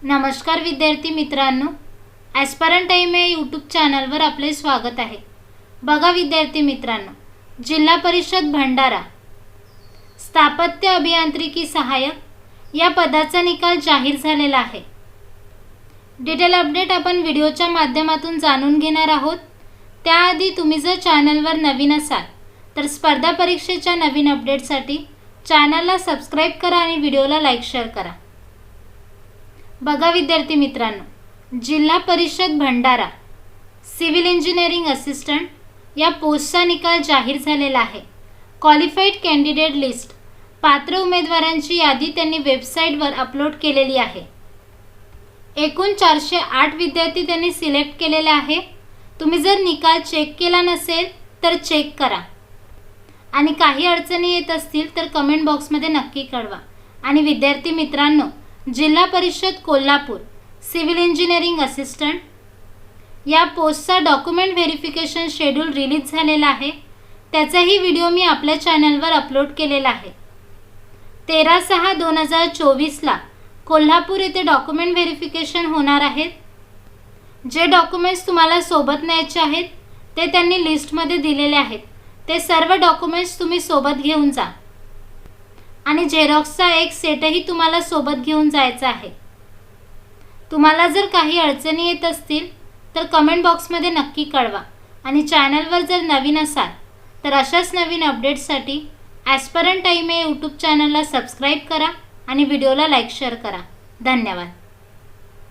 नमस्कार विद्यार्थी मित्रांनो ॲस्परन टाईम या यूट्यूब चॅनलवर आपले स्वागत आहे. बघा विद्यार्थी मित्रांनो जिल्हा परिषद भंडारा स्थापत्य अभियांत्रिकी सहाय्यक या पदाचा निकाल जाहीर झालेला आहे. डिटेल अपडेट आपण व्हिडिओच्या माध्यमातून जाणून घेणार आहोत. त्याआधी तुम्ही जर चॅनलवर नवीन असाल तर स्पर्धा परीक्षेच्या नवीन अपडेटसाठी चॅनलला सबस्क्राईब करा आणि व्हिडिओला लाईक शेअर करा. बघा विद्यार्थी मित्रांनो जिल्हा परिषद भंडारा सिव्हिल इंजिनिअरिंग असिस्टंट या पोस्टचा निकाल जाहीर झालेला आहे. क्वालिफाईड कॅन्डिडेट लिस्ट पात्र उमेदवारांची यादी त्यांनी वेबसाईटवर अपलोड केलेली आहे. एकूण चारशे आठ विद्यार्थी त्यांनी सिलेक्ट केलेले आहे. तुम्ही जर निकाल चेक केला नसेल तर चेक करा. आणि काही अडचणी येत असतील तर कमेंट बॉक्समध्ये नक्की कळवा. आणि विद्यार्थी मित्रांनो जिल्हा परिषद कोल्हापूर सिव्हिल इंजिनिअरिंग असिस्टंट. या पोस्टचा डॉक्युमेंट व्हेरिफिकेशन शेड्यूल रिलीज झालेला आहे. त्याचाही व्हिडिओ मी आपल्या चॅनलवर अपलोड केलेला आहे. तेरा सहा दोन हजार चोवीसला कोल्हापूर येथे डॉक्युमेंट व्हेरिफिकेशन होणार आहेत. जे डॉक्युमेंट्स तुम्हाला सोबत न्यायचे आहेत ते त्यांनी लिस्टमध्ये दिलेले आहेत. ते सर्व डॉक्युमेंट्स तुम्ही सोबत घेऊन जा. आणि झेरॉक्सचा एक सेटही तुम्हाला सोबत घेऊन जायचा आहे. तुम्हाला जर काही अडचणी येत असतील तर कमेंट बॉक्समध्ये नक्की कळवा. आणि चॅनलवर जर नवीन असाल तर अशाच नवीन अपडेट्ससाठी ॲस्परंट टाईम या यूट्यूब चॅनलला सबस्क्राईब करा आणि व्हिडिओला लाईक शेअर करा. धन्यवाद.